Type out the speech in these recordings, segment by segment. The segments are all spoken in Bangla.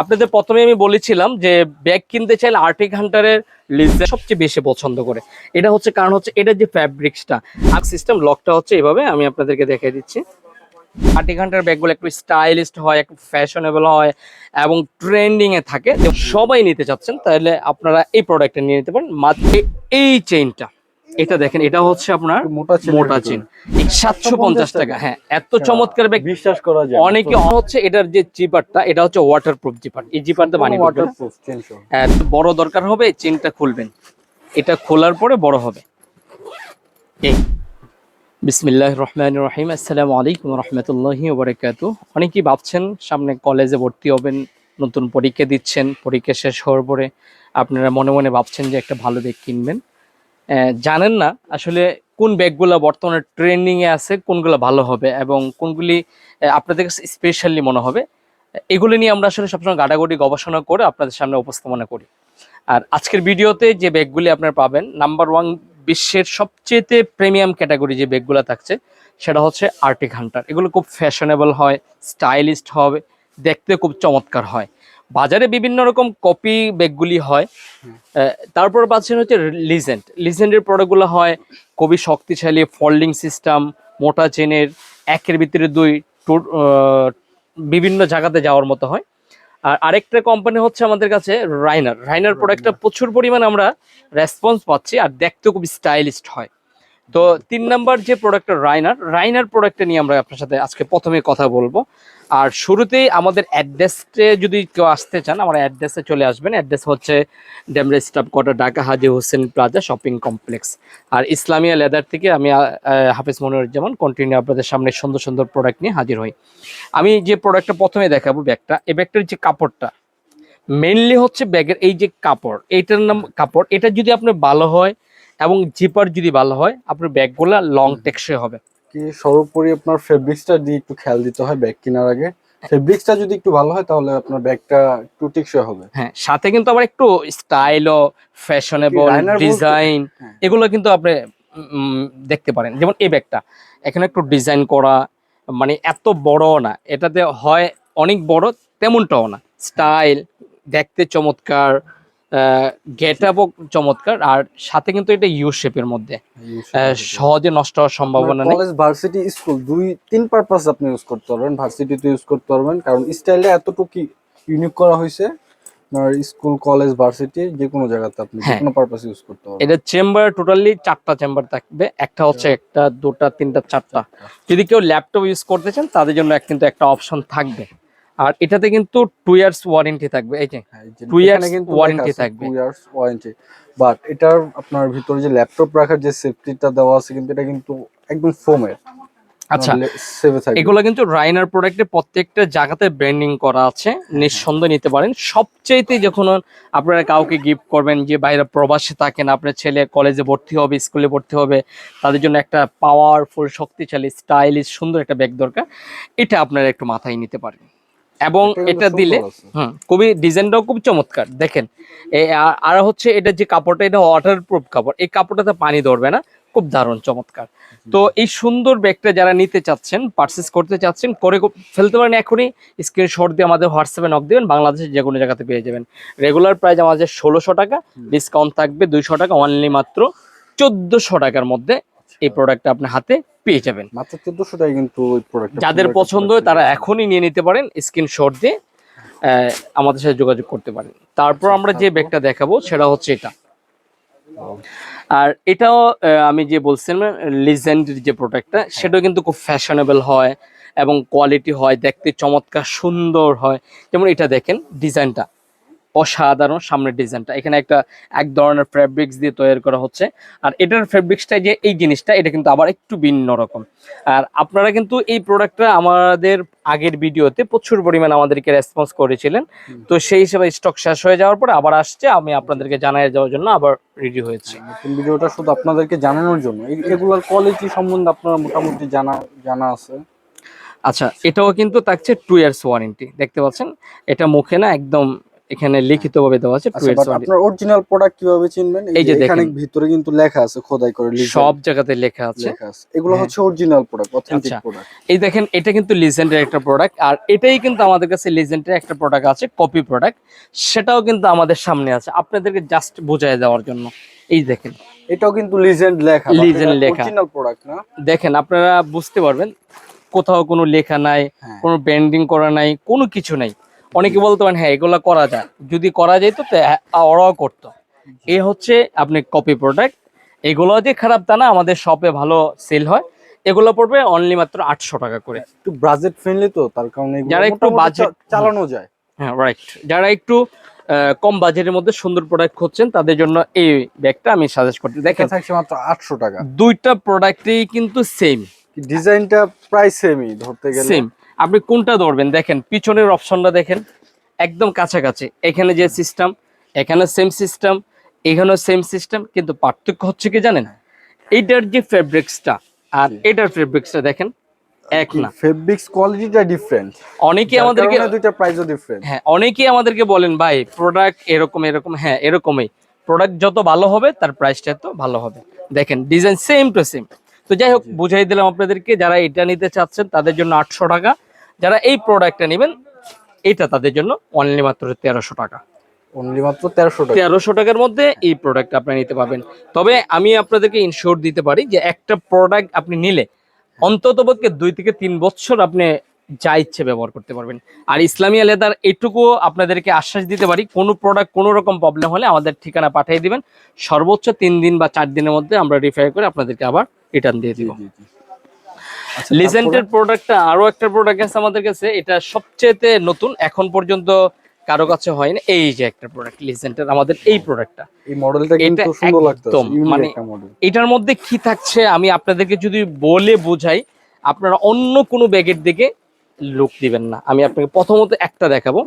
আপনাদের প্রথমে আমি বলেছিলাম যে ব্যাগ কিনতে চাইলে আর্টিক হান্টারের লিজে সবচেয়ে বেশি পছন্দ করে। এটা হচ্ছে কারণ হচ্ছে এটা যে ফ্যাব্রিক্সটা আর সিস্টেম লকটা হচ্ছে এভাবে, আমি আপনাদেরকে দেখিয়ে দিচ্ছি। আর্টিক হান্টার ব্যাগগুলো একটু স্টাইলিস্ট হয়, একটু ফ্যাশনেবল হয় এবং ট্রেন্ডিং এ থাকে। সবাই নিতে চাচ্ছেন, তাহলে আপনারা এই প্রোডাক্টটা নিয়ে নিতে পারেন। মাত্র এই চেইনটা এটা দেখেন এটা হচ্ছে আপনার মোটা চেন। সাতশো পঞ্চাশ টাকা হ্যাঁ এত চমৎকার ব্যাগ বিশ্বাস করা যায় অনেকে হচ্ছে এটার যে জিপারটা এটা হচ্ছে ওয়াটার প্রুফ জিপার। এই জিপারটা বানিয়ে ওয়াটার ওয়াটার প্রুফ চেন বড় দরকার হবে চেনটা খুলবেন। এটা খোলার পরে বড় হবে। এই। বিসমিল্লাহ রহমান রহিম। আসসালামু আলাইকুম রহমতুল্লাহি ওবরাকাতু অনেকেই ভাবছেন সামনে কলেজে ভর্তি হবেন নতুন পরীক্ষা দিচ্ছেন পরীক্ষা শেষ হওয়ার পরে আপনারা মনে মনে ভাবছেন যে একটা ভালো ব্যাগ কিনবেন। জানেন না আসলে কোন ব্যাগগুলো বর্তমানে ট্রেন্ডিংয়ে আছে, কোনগুলো ভালো হবে এবং কোনগুলি আপনাদের কাছে স্পেশালি মনে হবে। এগুলি নিয়ে আমরা আসলে সবসময় গাটাগটি গবেষণা করে আপনাদের সামনে উপস্থাপনা করি। আর আজকের ভিডিওতে যে ব্যাগগুলি আপনারা পাবেন নাম্বার ওয়ান বিশ্বের সবচেয়েতে প্রিমিয়াম ক্যাটাগরি যে ব্যাগগুলো থাকছে, সেটা হচ্ছে আর্টিক হান্টার এগুলো খুব ফ্যাশনেবল হয় স্টাইলিস্ট হবে, দেখতে খুব চমৎকার হয়। বাজারে বিভিন্ন রকম কপি ব্যাগগুলি হয়। তারপর পাচ্ছেন হচ্ছে লিজেন্ড লিজেন্ডের প্রোডাক্টগুলো হয় খুবই শক্তিশালী ফোল্ডিং সিস্টেম মোটা চেনের একের ভিতরে দুই বিভিন্ন জায়গাতে যাওয়ার মতো হয়। আর আরেকটা কোম্পানি হচ্ছে আমাদের কাছে রাইনার রাইনার প্রোডাক্টটা প্রচুর পরিমাণে আমরা রেসপন্স পাচ্ছি আর দেখতে খুব স্টাইলিস্ট হয়। তো তিন নাম্বার যে প্রোডাক্টটা রাইনার রাইনার প্রোডাক্টটা নিয়ে আমরা আপনার সাথে আজকে প্রথমে কথা বলব। আর শুরুতেই আমাদের অ্যাড্রেসে যদি কেউ আসতে চান, আমার অ্যাড্রেসে চলে আসবেন। অ্যাড্রেস হচ্ছে Demra staff quarter Dhaka Haji Hossain plaza shopping complex আর ইসলামিয়া লেদার থেকে আমি হাফিজ মনিরুজ্জামান কন্টিনিউ আপনাদের সামনে সুন্দর সুন্দর প্রোডাক্ট নিয়ে হাজির হই। আমি যে প্রোডাক্টটা প্রথমে দেখাবো ব্যাগটা, এই ব্যাগটার যে কাপড়টা মেইনলি হচ্ছে ব্যাগের এই যে কাপড়, এইটার নাম কাপড়, এটা যদি আপনার ভালো হয় এবং জিপার যদি ভালো হয় আপনার ব্যাগগুলা লং টেকসই হবে। কি সর্বোপরি আপনার ফেব্রিক্সটা দিয়ে একটু খেয়াল দিতে হয় ব্যাগ কেনার আগে ফেব্রিক্সটা যদি একটু ভালো হয় তাহলে আপনার ব্যাগটা একটু টেকসই হবে। হ্যাঁ সাথে কিন্তু আবার একটু স্টাইলও ফ্যাশনেবল কি Rainer বলতে? ডিজাইন হ্যাঁ। এগুলো কিন্তু আপনি দেখতে পারেন। যেমন এই ব্যাগটা এখানে একটু ডিজাইন করা মানে এত বড় না। এটাতে হয় অনেক বড় তেমনটাও না। স্টাইল দেখতে চমৎকার গেট আপও চমৎকার আর সাথে কিন্তু এটা ইউ শেপের মধ্যে। সহজে নষ্ট হওয়ার সম্ভাবনা নেই। কলেজ ভার্সিটি স্কুল দুই তিন পারপাস আপনি ইউজ করতে পারবেন। ভার্সিটিতে ইউজ করতে পারবেন কারণ স্টাইলটা এতটুকু ইউনিক করা হয়েছে। আপনার স্কুল কলেজ ভার্সিটি যে কোনো জায়গাতে আপনি যে হ্যাঁ। কোনো পারপাস ইউজ করতে পারবেন। এটা চেম্বার টোটালি চারটা চেম্বার থাকবে। একটা হচ্ছে একটা দুটা তিনটা চারটা। যদি কেউ ল্যাপটপ ইউজ করতে চান তাদের জন্য কিন্তু একটা অপশন থাকবে। আর এটাতে কিন্তু টু ইয়ার্স ওয়ারেন্টি থাকবে এই যে এখানে কিন্তু warranty থাকবে। টু ইয়ার্স ওয়ারেন্টি বাট এটার আপনার ভিতরে যে ল্যাপটপ রাখার যে সেফটিটা দেওয়া আছে কিন্তু এটা কিন্তু একদম ফোমের আচ্ছা এগুলো কিন্তু রাইনার প্রোডাক্টে প্রত্যেকটা জায়গাতে ব্র্যান্ডিং করা আছে নিঃসন্দেহে নিতে পারেন। সবচাইতে যখন আপনারা কাউকে গিফট করবেন যে বাইরে প্রবাসে থাকেন আপনার ছেলে কলেজে ভর্তি হবে স্কুলে ভর্তি হবে তাদের জন্য একটা পাওয়ারফুল শক্তিশালী স্টাইলিশ সুন্দর একটা ব্যাগ দরকার এটা আপনারা একটু মাথায় নিতে পারেন। এবং এটা দিলে খুবই ডিজাইনটাও খুব চমৎকার। দেখেন আর হচ্ছে এটা যে কাপড়টা এটা ওয়াটার প্রুফ কাপড় এই কাপড়টাতে পানি ধরবে না খুব দারুণ চমৎকার। তো এই সুন্দর ব্যাগটা যারা নিতে চাচ্ছেন পারচেস করতে চাচ্ছেন করে ফেলতে পারেন এখনই স্ক্রিনশট দিয়ে আমাদের হোয়াটসঅ্যাপে নক দেবেন বাংলাদেশের যে কোনো জায়গাতে পেয়ে যাবেন। রেগুলার প্রাইস আমাদের ষোলোশো টাকা ডিসকাউন্ট থাকবে দুইশো টাকা অনলি মাত্র চোদ্দশো টাকার মধ্যে এই প্রোডাক্টটা আপনার হাতে পেয়ে যাবেন। মাত্র চোদ্দশো টাকা কিন্তু ওই প্রোডাক্ট যাদের পছন্দ হয় তারা এখনই নিয়ে নিতে পারেন স্ক্রিনশট দিয়ে আমাদের সাথে যোগাযোগ করতে পারেন। তারপর আমরা যে ব্যাগটা দেখাবো সেটা হচ্ছে এটা। আর এটাও আমি যে বলছিলাম লিজেন্ডের যে প্রোডাক্টটা সেটাও কিন্তু খুব ফ্যাশনেবল হয় এবং কোয়ালিটি হয় দেখতে চমৎকার সুন্দর হয়। যেমন এটা দেখেন ডিজাইনটা অসাধারণ সামনের ডিজাইনটা। এখানে একটা এক ধরনের ফ্যাব্রিক্স দিয়ে তৈরি করা হচ্ছে। আর এটার ফ্যাব্রিক্সটা যে এই জিনিসটা এটা কিন্তু আবার একটু ভিন্ন রকম। আর আপনারা কিন্তু এই প্রোডাক্টটা আমাদের আগের ভিডিওতে প্রচুর পরিমাণ আমাদেরকে রেসপন্স করেছিলেন। তো সেই হিসেবে স্টক শেষ হয়ে যাওয়ার পরে আবার আসছে আমি আপনাদেরকে জানাই যাওয়ার জন্য আবার রেডি হয়েছি। নতুন ভিডিওটা শুধু আপনাদেরকে জানানোর জন্য। এগুলার কোয়ালিটি সম্বন্ধে আপনারা মোটামুটি জানা জানা আছে। আচ্ছা এটাও কিন্তু থাকছে টু ইয়ার্স ওয়ারেন্টি দেখতে পাচ্ছেন? এটা মুখে না একদম এখানে লিখিতভাবে দেওয়া আছে আচ্ছা আপনার অরিজিনাল প্রোডাক্ট কীভাবে চিনবেন? এই যে এখানে ভিতরে কিন্তু লেখা আছে খোদাই করে লিজেন্ড সব জায়গাতে লেখা আছে। লেখা আছে। এগুলো হ্যাঁ। হচ্ছে অরিজিনাল প্রোডাক্ট অথেন্টিক। প্রোডাক্ট এই দেখেন এটা কিন্তু লিজেন্ডের একটা প্রোডাক্ট আর এটাই কিন্তু আমাদের কাছে লিজেন্ডের একটা প্রোডাক্ট আছে কপি প্রোডাক্ট সেটাও কিন্তু আমাদের সামনে আছে আপনাদেরকে জাস্ট বোঝায় দেওয়ার জন্য। এই দেখেন। এটাও কিন্তু লিজেন্ড লেখা Legend লেখা। অরিজিনাল প্রোডাক্ট না? দেখেন আপনারা বুঝতে পারবেন কোথাও কোনো লেখা নাই হ্যাঁ। কোনো ব্যান্ডিং করা নাই কোনো কিছু নাই। অনেকে বলতে পারেন হ্যাঁ এগুলো করা যায়। যদি করা যেত তো হ্যাঁ, ওরাও করতো। এই হচ্ছে আপনি কপি প্রোডাক্ট এগুলো যে খারাপ তা না আমাদের শপে ভালো সেল হয়। এগুলো পড়বে অনলি মাত্র আটশো টাকা করে। একটু বাজেট ফ্রেন্ডলি তো তার কারণে যারা একটু বাজেট চালানো যায়। হ্যাঁ রাইট যারা একটু কম বাজেটের মধ্যে সুন্দর প্রোডাক্ট খুঁজছেন তাদের জন্য এই ব্যাগটা আমি সাজেস্ট করতে দেখেন থাকছে মাত্র আটশো টাকা। দুইটা প্রোডাক্টই কিন্তু সেম ডিজাইনটা প্রায় সেমই ধরতে গেলে। সেম আপনি কোনটা ধরবেন? দেখেন পিছনের অপশনটা দেখেন একদম কাছাকাছি। এখানে যে সিস্টেম এখানে সেম সিস্টেম এখানেও সেম সিস্টেম কিন্তু পার্থক্য হচ্ছে কি জানেন? এইটার যে ফেব্রিক্সটা আর এটার ফেব্রিক্সটা দেখেন এক না। ফেব্রিক্স কোয়ালিটিটা ডিফারেন্ট অনেকে আমাদেরকে দুইটা প্রাইসও ডিফারেন্ট হ্যাঁ অনেকেই আমাদেরকে বলেন ভাই প্রোডাক্ট এরকম এরকম। হ্যাঁ এরকমই। প্রোডাক্ট যত ভালো হবে তার প্রাইসটা তো ভালো হবে। দেখেন ডিজাইন সেম টু সেম তো যাই হোক বুঝাই দিলাম আপনাদেরকে যারা এটা নিতে চাচ্ছেন তাদের জন্য আটশো টাকা। যারা এই প্রোডাক্টটা নেবেন এটা তাদের জন্য অনলি মাত্র তেরোশো টাকা। অনলি মাত্র তেরোশো টাকা। তেরোশো টাকার মধ্যে এই প্রোডাক্ট আপনি নিতে পারবেন। তবে আমি আপনাদেরকে ইনশোর দিতে পারি যে একটা প্রোডাক্ট আপনি নিলে অন্তত পক্ষে দুই থেকে তিন বছর আপনি যা ইচ্ছে ব্যবহার করতে পারবেন। আর ইসলামিয়া লেদার এটুকু আপনাদেরকে আশ্বাস দিতে পারি কোনো প্রোডাক্ট কোনো রকম প্রবলেম হলে আমাদের ঠিকানা পাঠিয়ে দিবেন। সর্বোচ্চ তিন দিন বা চার দিনের মধ্যে আমরা রিফাই করে আপনাদেরকে আবার রিটার্ন দিয়ে দিব। জি। আচ্ছা, প্রোডাক্টটা আরও একটা প্রোডাক্ট আছে আমাদের কাছে। এটা সবচেয়ে নতুন এখন পর্যন্ত কারও কাছে হয়নি। এই যে একটা প্রোডাক্ট লিজেন্টের আমাদের এই প্রোডাক্টটা এই মডেলটা কিন্তু সুন্দর লাগতেছে একদম, মানে- এটার মধ্যে কি থাকছে আমি আপনাদেরকে যদি বলে বোঝাই আপনারা অন্য কোনো ব্যাগের দিকে লুক দিবেন না। আমি আপনাকে প্রথমত একটা দেখাবো।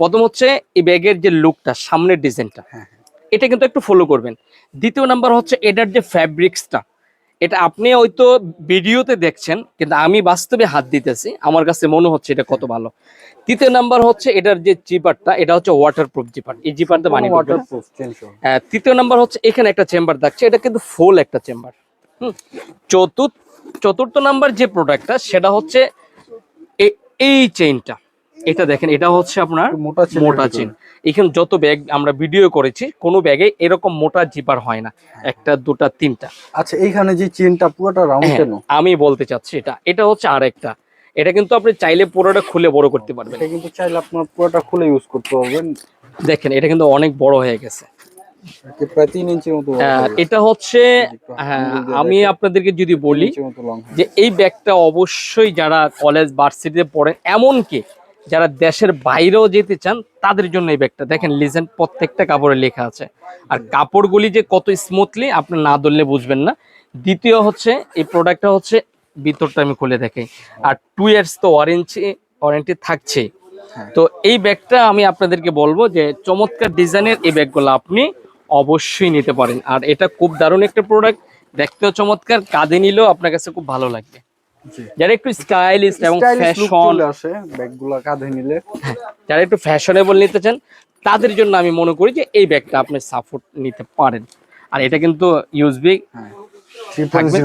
প্রথম হচ্ছে এই ব্যাগের যে লুকটা সামনের ডিজাইনটা হ্যাঁ, এটা কিন্তু একটু ফলো করবেন। দ্বিতীয় নাম্বার হচ্ছে এটার যে ফ্যাব্রিক্সটা এটা আপনি হয়তো ভিডিওতে দেখছেন কিন্তু আমি বাস্তবে হাত দিতেছি। আমার কাছে মনে হচ্ছে এটা কত ভালো। তৃতীয় নাম্বার হচ্ছে এটার যে জিপারটা এটা হচ্ছে ওয়াটারপ্রুফ জিপার। এই জিপারটা পানি ঢুকবে না। ওয়াটারপ্রুফ আহ, তৃতীয় নাম্বার হচ্ছে এখানে একটা চেম্বার থাকছে এটা কিন্তু ফুল একটা চেম্বার। চতুর্থ চতুর্থ নাম্বার যে প্রোডাক্টটা সেটা হচ্ছে এই চেইনটা এটা দেখেন এটা হচ্ছে আপনার মোটা চেন মোটা চেন। এখানে যত ব্যাগ আমরা ভিডিও করেছি কোনো ব্যাগে এরকম মোটা জিপার হয় না। একটা দুটা তিনটা। আচ্ছা এইখানে যে চেনটা পুরোটা রাউন্ড হ্যাঁ, কেন? আমি বলতে চাচ্ছি এটা। এটা হচ্ছে আরেকটা। এটা কিন্তু আপনি চাইলে পুরোটা খুলে বড় করতে পারবেন। এটা কিন্তু চাইলে আপনার পুরোটা খুলে ইউজ করতে পারবেন। দেখেন এটা কিন্তু অনেক বড় হয়ে গেছে। হয়ে। এটা হচ্ছে হ্যাঁ আমি আপনাদেরকে যদি বলি হয়। যে এই ব্যাগটা অবশ্যই যারা কলেজ ভার্সিটিতে পড়েন এমনকি যারা দেশের বাইরেও যেতে চান তাদের জন্য এই ব্যাগটা। দেখেন লিজেন্ড প্রত্যেকটা কাপড়ে লেখা আছে। আর কাপড়গুলি যে কত স্মুথলি আপনি না ধরলে বুঝবেন না। দ্বিতীয় হচ্ছে এই প্রোডাক্টটা হচ্ছে ভিতরটা আমি খুলে দেখাই। আর টু ইয়ার্স তো ওয়ারেন্টি ওয়ারেন্টি থাকছে। তো এই ব্যাগটা আমি আপনাদেরকে বলব যে চমৎকার ডিজাইনের এই ব্যাগগুলো আপনি অবশ্যই নিতে পারেন। আর এটা খুব দারুণ একটা প্রোডাক্ট দেখতেও চমৎকার কাঁধে নিলেও আপনার কাছে খুব ভালো লাগবে। যারা একটু স্টাইলিস্ট এবং ফ্যাশন আসে ব্যাগগুলা কাঁধে নিলে। যারা একটু ফ্যাশনেবল নিতে চান তাদের জন্য আমি মনে করি যে এই ব্যাগটা আপনি সাপোর্ট নিতে পারেন। আর এটা কিন্তু ইউজবি আছে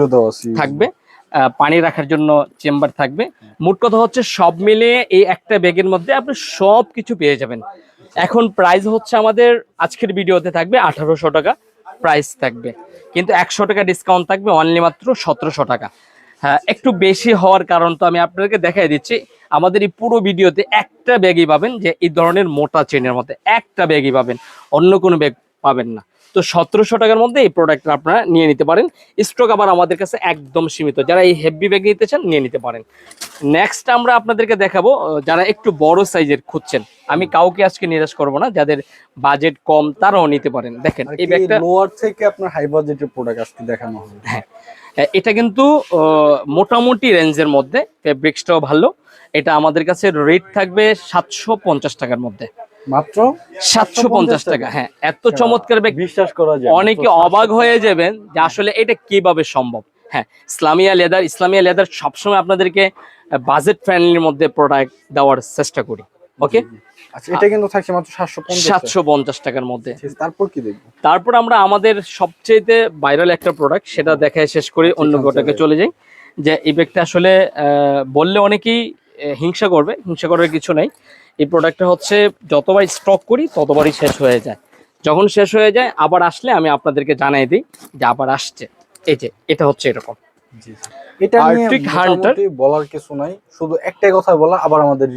থাকবে। পানি রাখার জন্য চেম্বার থাকবে। মোট কথা হচ্ছে সব মিলিয়ে এই একটা ব্যাগের মধ্যে আপনি সব কিছু পেয়ে যাবেন। এখন প্রাইস হচ্ছে আমাদের আজকের ভিডিওতে থাকবে আঠারোশো টাকা। প্রাইস থাকবে। কিন্তু একশো টাকা ডিসকাউন্ট থাকবে অনলি মাত্র সতেরোশো টাকা। হ্যাঁ একটু বেশি হওয়ার কারণ তো আমি আপনাদেরকে দেখাই দিচ্ছি। আমাদের এই পুরো ভিডিওতে একটা ব্যাগই পাবেন যে এই ধরনের মোটা চেনের মধ্যে একটা ব্যাগই পাবেন অন্য কোনো ব্যাগ পাবেন না। তো সতেরোশো টাকার মধ্যে এই প্রোডাক্টটা আপনারা নিয়ে নিতে পারেন। স্টক আবার আমাদের কাছে একদম সীমিত। যারা এই হেভি ব্যাগ নিতে চান নিয়ে নিতে পারেন। নেক্সট আমরা আপনাদেরকে দেখাবো যারা একটু বড় সাইজের খুঁজছেন। আমি কাউকে আজকে নিরাশ করব না যাদের বাজেট কম তারাও নিতে পারেন। দেখেন এই ব্যাগটা লোয়ার থেকে আপনার হাই বাজেটের প্রোডাক্ট আজকে দেখানো হবে। হ্যাঁ এটা কিন্তু মোটামুটি রেঞ্জের মধ্যে। ফেব্রিক্সটাও ভালো। এটা আমাদের কাছে রেট থাকবে সাতশো পঞ্চাশ টাকার মধ্যে। মাত্র সাতশো পঞ্চাশ টাকা। হ্যাঁ এত চমৎকার বিশ্বাস করা যায় অনেকে অবাক হয়ে যাবেন যে আসলে এটা কীভাবে সম্ভব। হ্যাঁ ইসলামিয়া লেদার ইসলামিয়া লেদার সবসময় আপনাদেরকে বাজেট ফ্রেন্ডলির মধ্যে প্রোডাক্ট দেওয়ার চেষ্টা করি। ওকে আচ্ছা এটা কিন্তু থাকছে মাত্র সাতশো পঞ্চাশ সাতশো পঞ্চাশ টাকার মধ্যে। তারপর কি দেখব? তারপর আমরা আমাদের সবচেয়ে ভাইরাল একটা প্রোডাক্ট সেটা দেখায় শেষ করে অন্য আচ্ছা। চলে যাই। যে এই ব্যাগটা আসলে বললে অনেকেই হিংসা করবে হিংসা করার কিছু নাই। এই প্রোডাক্টটা হচ্ছে যতবার স্টক করি ততবারই শেষ হয়ে যায়। যখন শেষ হয়ে যায় আবার আসলে আমি আপনাদেরকে জানাই দিই যে আবার আসছে। এই যে এটা হচ্ছে এরকম। এটা নিয়ে? মোটামুটি বলার কিছু নাই। শুধু একটাই কথা বলা আবার আমাদের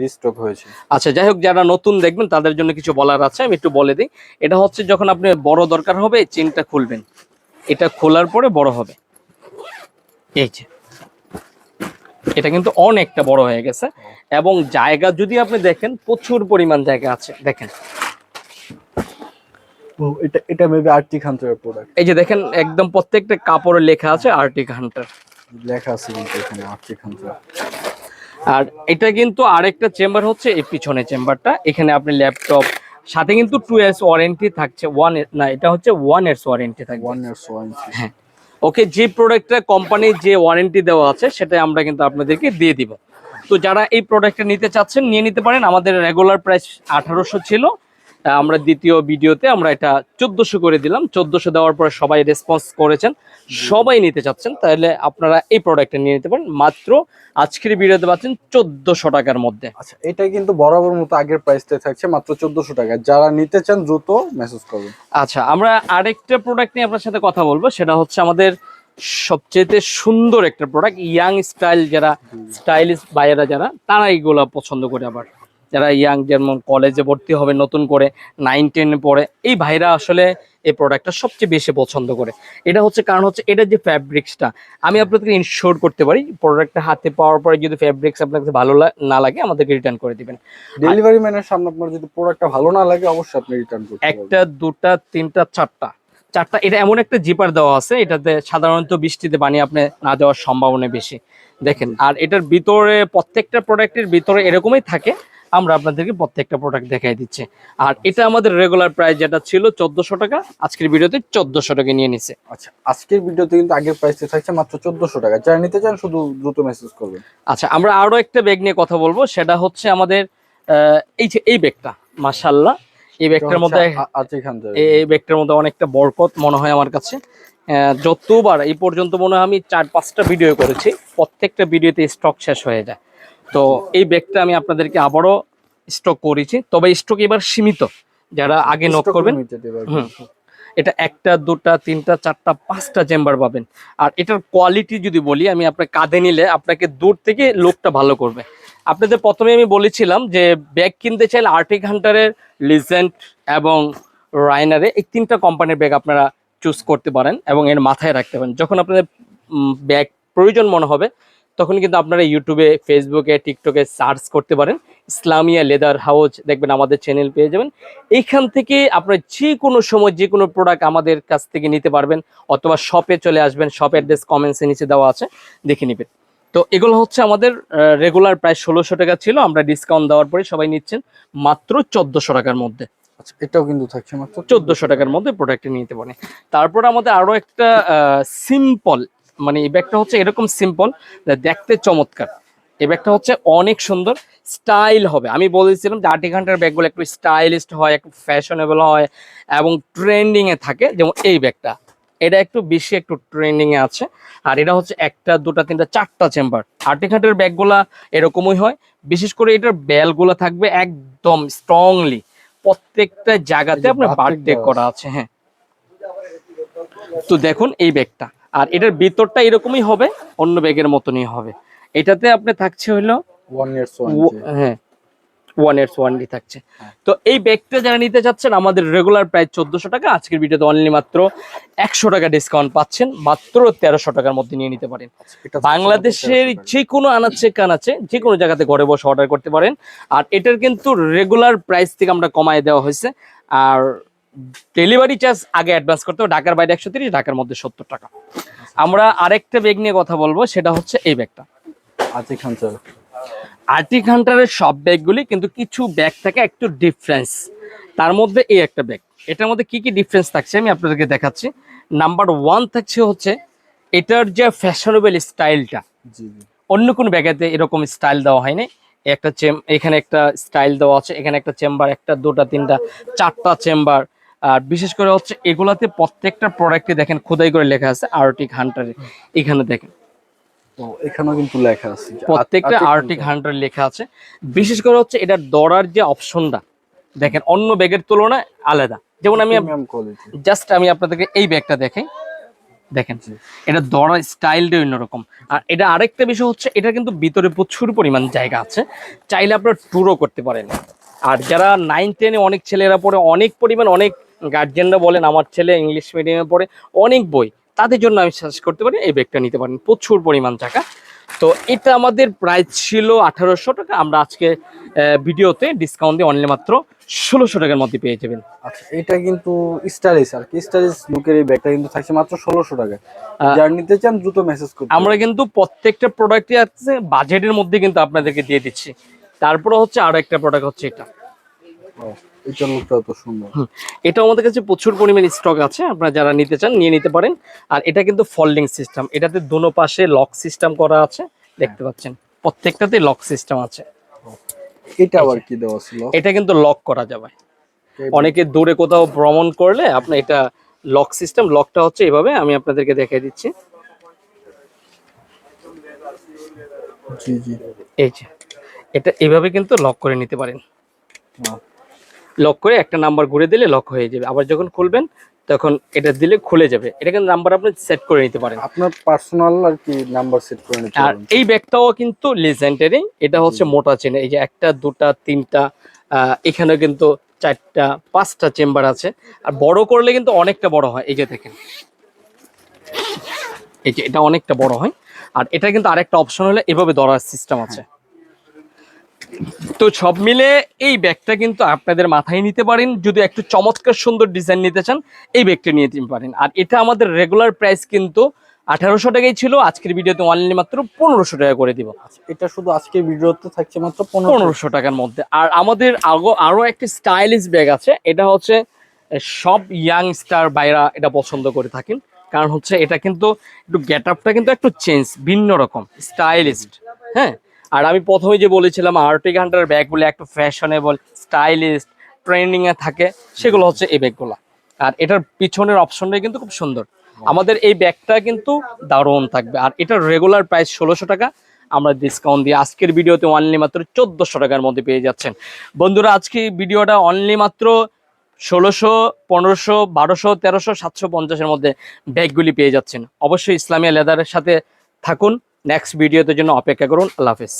রিস্টক হয়েছে। আচ্ছা যাই হোক যারা নতুন দেখবেন তাদের জন্য কিছু বলার আছে আমি একটু বলে দিই। এটা হচ্ছে যখন আপনি বড় দরকার হবে চেনটা খুলবেন। এটা খোলার পরে বড় হবে। এই যে। এটা কিন্তু অনেকটা বড় হয়ে গেছে। এবং জায়গা যদি আপনি দেখেন প্রচুর পরিমাণ জায়গা আছে। দেখেন। ও, এটা এটা মেবি আর্টিক হান্টারের প্রোডাক্ট এই যে দেখেন একদম প্রত্যেকটা কাপড়ে লেখা আছে আর্টিক হান্টার লেখা আছে কিন্তু এখানে আর্টিক হান্টার আর এটা কিন্তু আরেকটা চেম্বার হচ্ছে এই পিছনে চেম্বারটা। এখানে আপনি ল্যাপটপ সাথে কিন্তু টু ইয়ার্স ওয়ারেন্টি থাকছে। ওয়ান না এটা হচ্ছে ওয়ান ইয়ার্স ওয়ারেন্টি থাকবে। ওয়ান ইয়ার্স ওয়ারেন্টি হ্যাঁ। ওকে যে প্রোডাক্টটা কোম্পানির যে ওয়ারেন্টি দেওয়া আছে সেটা আমরা কিন্তু আপনাদেরকে দিয়ে দিব। তো যারা এই প্রোডাক্টটা নিতে চাচ্ছেন নিয়ে নিতে পারেন। আমাদের রেগুলার প্রাইস আঠারোশো ছিল। আমরা দ্বিতীয় ভিডিওতে আমরা এটা চোদ্দশো করে দিলাম। চোদ্দশো দেওয়ার পরে সবাই রেসপন্স করেছেন। সবাই নিতে চাচ্ছেন তাহলে আপনারা এই প্রোডাক্টটা নিয়ে নিতে পারেন। মাত্র আজকের ভিডিওতে পাচ্ছেন চোদ্দশো টাকার মধ্যে। আচ্ছা এটা কিন্তু বরাবর মতো আগের প্রাইসটা থাকছে মাত্র চোদ্দশো টাকা। যারা নিতে চান দ্রুত মেসেজ করবেন। আচ্ছা আমরা আরেকটা প্রোডাক্ট নিয়ে আপনার সাথে কথা বলব। সেটা হচ্ছে আমাদের সবচেয়ে সুন্দর একটা প্রোডাক্ট ইয়াং স্টাইল যারা স্টাইলিশ বাইরা যারা তারা এইগুলো পছন্দ করে আবার। যারা ইয়াং যেমন কলেজে ভর্তি হবে নতুন করে নাইন টেনে পড়ে এই ভাইরা আসলে এই প্রোডাক্টটা সবচেয়ে বেশি পছন্দ করে। এটা হচ্ছে কারণ হচ্ছে এটা যে ফ্যাব্রিক্সটা আমি আপনাদেরকে ইনশোর করতে পারি প্রোডাক্টটা হাতে পাওয়ার পরে যদি ফ্যাব্রিক্স আপনার কাছে ভালো না লাগে আমাদেরকে রিটার্ন করে দিবেন। ডেলিভারি ম্যানের সামনে আপনার যদি প্রোডাক্টটা ভালো না লাগে অবশ্যই আপনি রিটার্ন পারবেন। একটা দুটা তিনটা চারটা। চারটা এটা এমন একটা জিপার দেওয়া আছে এটাতে সাধারণত বৃষ্টিতে পানি আপনি না দেওয়ার সম্ভাবনা বেশি। দেখেন আর এটার ভিতরে প্রত্যেকটা প্রোডাক্টের ভিতরে এরকমই থাকে। আমরা আপনাদেরকে প্রত্যেকটা প্রোডাক্ট দেখাই দিচ্ছি। আর এটা আমাদের রেগুলার প্রাইস যেটা ছিল চোদ্দশো টাকা আজকের ভিডিওতে চোদ্দশো টাকা নিয়ে নিছে। আচ্ছা আজকের ভিডিওতে কিন্তু আগের প্রাইসটা থাকছে মাত্র চোদ্দশো টাকা। যারা নিতে চান শুধু দ্রুত মেসেজ করবেন। আচ্ছা আমরা আরও একটা ব্যাগ নিয়ে কথা বলব সেটা হচ্ছে আমাদের এই যে এই ব্যাগটা মাসাল্লাহ এই ব্যাগটার মধ্যে এই এই ব্যাগটার মধ্যে অনেকটা বরকত মনে হয় আমার কাছে। যতবার এই পর্যন্ত মনে হয় আমি চার পাঁচটা ভিডিও করেছি প্রত্যেকটা ভিডিওতে স্টক শেষ হয়ে যায়। তো এই ব্যাগটা আমি আপনাদেরকে আবারও স্টক করেছি। তবে স্টক এবার সীমিত। যারা আগে নক করবেন। এটা একটা দুটা তিনটা চারটা পাঁচটা চেম্বার পাবেন। আর এটার কোয়ালিটি যদি বলি আমি আপনার কাঁধে নিলে আপনাকে দূর থেকে লোকটা ভালো করবে। আপনাদের প্রথমে আমি বলেছিলাম যে ব্যাগ কিনতে চাইলে আর্টিক হান্টারের লিজেন্ট এবং রাইনারে এই তিনটা কোম্পানির ব্যাগ আপনারা চুজ করতে পারেন এবং এর মাথায় রাখতে পারেন। যখন আপনাদের ব্যাগ প্রয়োজন মনে হবে তখন কিন্তু আপনারা ইউটিউবে ফেসবুকে টিকটকে সার্চ করতে পারেন। ইসলামিয়া লেদার হাউস দেখবেন আমাদের চ্যানেল পেয়ে যাবেন। এইখান থেকে আপনার যে কোনো সময় যে কোনো প্রোডাক্ট আমাদের কাছ থেকে নিতে পারবেন অথবা শপে চলে আসবেন শপ অ্যাড্রেস কমেন্টসে নিচে দেওয়া আছে দেখে নেবেন। তো এগুলো হচ্ছে আমাদের রেগুলার প্রায় ষোলোশো টাকা ছিল আমরা ডিসকাউন্ট দেওয়ার পরে সবাই নিচ্ছেন মাত্র চোদ্দশো টাকার মধ্যে। আচ্ছা এটাও কিন্তু থাকছে মাত্র চোদ্দশো টাকার মধ্যে প্রোডাক্টটি নিতে পারেন। তারপর আমাদের আরও একটা সিম্পল মানে এই ব্যাগটা হচ্ছে এরকম সিম্পল দেখতে চমৎকার। এই ব্যাগটা হচ্ছে অনেক সুন্দর স্টাইল হবে। আমি বলেছিলাম যে আর্টি ঘণ্টার ব্যাগগুলো একটু স্টাইলিস্ট হয় একটু ফ্যাশনেবল হয় এবং ট্রেন্ডিং এ থাকে। যেমন এই ব্যাগটা এটা একটু বেশি একটু ট্রেন্ডিং এ আছে। আর এটা হচ্ছে একটা দুটা তিনটা চারটা চেম্বার আর্টি ঘাটের ব্যাগগুলা এরকমই হয়। বিশেষ করে এটার বেলগুলো থাকবে একদম স্ট্রংলি প্রত্যেকটা জায়গাতে আপনার বার্থডে করা আছে হ্যাঁ। তো দেখুন এই ব্যাগটা। আর এটার ভিতরটা এরকমই হবে অন্য ব্যাগের মতনই হবে। এটাতে আপনি থাকছে হলো ওয়ান ইয়ার্স হ্যাঁ ওয়ান ইয়ার্স থাকছে। হ্যাঁ। তো এই ব্যাগটা যারা নিতে চাচ্ছেন আমাদের রেগুলার প্রাইস চোদ্দশো টাকা আজকের ভিডিওতে অনলি মাত্র একশো টাকা ডিসকাউন্ট পাচ্ছেন মাত্র তেরোশো টাকার মধ্যে নিয়ে নিতে পারেন। বাংলাদেশের যে কোনো আনাচ্ছে কানাচ্ছে যে কোনো জায়গাতে ঘরে বসে অর্ডার করতে পারেন। আর এটার কিন্তু রেগুলার প্রাইস থেকে আমরা কমায় দেওয়া হয়েছে। আর ডেলিভারি চার্জ আগে অ্যাডভান্স করতে হবে। ঢাকার বাইরে একশো তিরিশ ঢাকার মধ্যে সত্তর টাকা। আমরা আরেকটা ব্যাগ নিয়ে কথা বলব সেটা হচ্ছে এই ব্যাগটা। আর্টিক হান্টার আর্টিক হান্টারের সব ব্যাগগুলি কিন্তু কিছু ব্যাগ থাকে একটু ডিফারেন্স তার মধ্যে এই একটা ব্যাগ। এটার মধ্যে কি কি ডিফারেন্স থাকছে আমি আপনাদেরকে দেখাচ্ছি। নাম্বার ওয়ান থাকছে হচ্ছে এটার যে ফ্যাশনেবল স্টাইলটা অন্য কোনো ব্যাগেতে এরকম স্টাইল দেওয়া হয়নি। একটা চেম এখানে একটা স্টাইল দেওয়া আছে এখানে একটা চেম্বার একটা দুটা তিনটা চারটা চেম্বার আর বিশেষ করে হচ্ছে এগুলাতে প্রত্যেকটা প্রোডাক্টে দেখেন খোদাই করে লেখা আছে আর্টিক হান্টারে এখানে দেখেন। এখানেও কিন্তু লেখা আছে। প্রত্যেকটা আর্টিক হান্টার লেখা আছে। বিশেষ করে হচ্ছে এটার দরার যে অপশনটা দেখেন অন্য ব্যাগের তুলনায় আলাদা। যেমন আমি জাস্ট আমি আপনাদেরকে এই ব্যাগটা দেখাই। দেখেন এটা দড়ার স্টাইলটা অন্যরকম। আর এটা আরেকটা বিষয় হচ্ছে এটা কিন্তু ভিতরে প্রচুর পরিমাণ জায়গা আছে। চাইলে আপনারা ট্যুরও করতে পারেন। আর যারা নাইন টেনে অনেক ছেলেরা পড়ে অনেক পরিমাণ অনেক গার্জেনরা বলেন আমার ছেলে ইংলিশ মিডিয়ামে পড়ে অনেক বই। তাদের জন্য আমি সাজেস্ট করতে পারি এই ব্যাগটা নিতে পারেন। প্রচুর পরিমাণ টাকা। তো এটা আমাদের প্রাইস ছিল আঠারোশো টাকা। আমরা আজকে ভিডিওতে ডিসকাউন্ট দিয়ে অনলি মাত্র ষোলোশো টাকার মধ্যে পেয়ে যাবেন। আচ্ছা এটা কিন্তু স্টাইলিশ আর কি। স্টাইলিশ লুকের এই ব্যাগটা কিন্তু থাকছে মাত্র ষোলোশো টাকা। যার নিতে চান দ্রুত মেসেজ করতে আমরা কিন্তু প্রত্যেকটা প্রোডাক্টই আছে বাজেটের মধ্যে কিন্তু আপনাদেরকে দিয়ে দিচ্ছি। তারপরে হচ্ছে আরও একটা প্রোডাক্ট হচ্ছে এটা। তো সুন্দর। এটা আমাদের কাছে প্রচুর পরিমাণে স্টক আছে আপনারা যারা নিতে চান নিয়ে নিতে পারেন। আর এটা কিন্তু ফোল্ডিং সিস্টেম এটাতে দোনো পাশে লক সিস্টেম করা আছে দেখতে পাচ্ছেন। প্রত্যেকটাতে লক সিস্টেম আছে। এটা আবার কি দেওয়া ছিল? এটা কিন্তু লক করা যাবে। অনেকে দূরে কোথাও ভ্রমণ করলে আপনার এটা লক সিস্টেম লকটা হচ্ছে এভাবে আমি আপনাদেরকে দেখিয়ে দিচ্ছি। জি জি। এই যে এটা এভাবে কিন্তু লক করে নিতে পারেন। লক করে একটা নাম্বার ঘুরে দিলে লক হয়ে যাবে। আবার যখন খুলবেন তখন এটা দিলে খুলে যাবে। এটা কিন্তু নাম্বার আপনি সেট করে নিতে পারেন। আপনার পার্সোনাল আর কি নাম্বার সেট করে নিতে আর এই ব্যাগটাও কিন্তু লিজেন্ডারি এটা হচ্ছে মোটা চেন এই যে একটা দুটা তিনটা এখানে কিন্তু চারটা পাঁচটা চেম্বার আছে। আর বড় করলে কিন্তু অনেকটা বড় হয়। এই যে দেখেন। এই যে এটা অনেকটা বড় হয়। আর এটা কিন্তু আরেকটা অপশন হলে এভাবে ধরার সিস্টেম আছে। তো সব মিলে এই ব্যাগটা কিন্তু আপনাদের মাথায় নিতে পারেন। যদি একটু চমৎকার সুন্দর ডিজাইন নিতে চান এই ব্যাগটা নিয়ে নিতে পারেন। আর এটা আমাদের রেগুলার প্রাইস কিন্তু আঠারোশো টাকাই ছিল। আজকের ভিডিওতে অনলি মাত্র পনেরোশো টাকা করে দিব। আচ্ছা, এটা শুধু আজকে ভিডিওতে থাকছে মাত্র পনেরোশো। টাকার মধ্যে। আর আমাদের আগো আরও একটি স্টাইলিশ ব্যাগ আছে। এটা হচ্ছে সব ইয়াং স্টার বাইরা এটা পছন্দ করে থাকেন। কারণ হচ্ছে এটা কিন্তু একটু গেট আপটা কিন্তু একটু চেঞ্জ ভিন্ন রকম স্টাইলিস্ট হ্যাঁ? আর আমি প্রথমে যে বলেছিলাম আর্টিক হান্টার ব্যাগগুলো একটু ফ্যাশনেবল স্টাইলিস্ট ট্রেন্ডিং এ থাকে সেগুলো হচ্ছে এই ব্যাগগুলো। আর এটার পিছনের অপশনটাই কিন্তু খুব সুন্দর। আমাদের এই ব্যাগটা কিন্তু দারুণ থাকবে। আর এটার রেগুলার প্রাইস ষোলোশো টাকা। আমরা ডিসকাউন্ট দিয়ে আজকের ভিডিওতে অনলি মাত্র চোদ্দশো টাকার মধ্যে পেয়ে যাচ্ছেন। বন্ধুরা আজকে ভিডিওটা অনলি মাত্র ষোলোশো পনেরোশো বারোশো তেরোশো সাতশো পঞ্চাশের মধ্যে ব্যাগগুলি পেয়ে যাচ্ছেন। অবশ্যই ইসলামিয়া লেদারের সাথে থাকুন। নেক্সট ভিডিওতে জন্য অপেক্ষা করুন। আল্লাহ হাফেজ।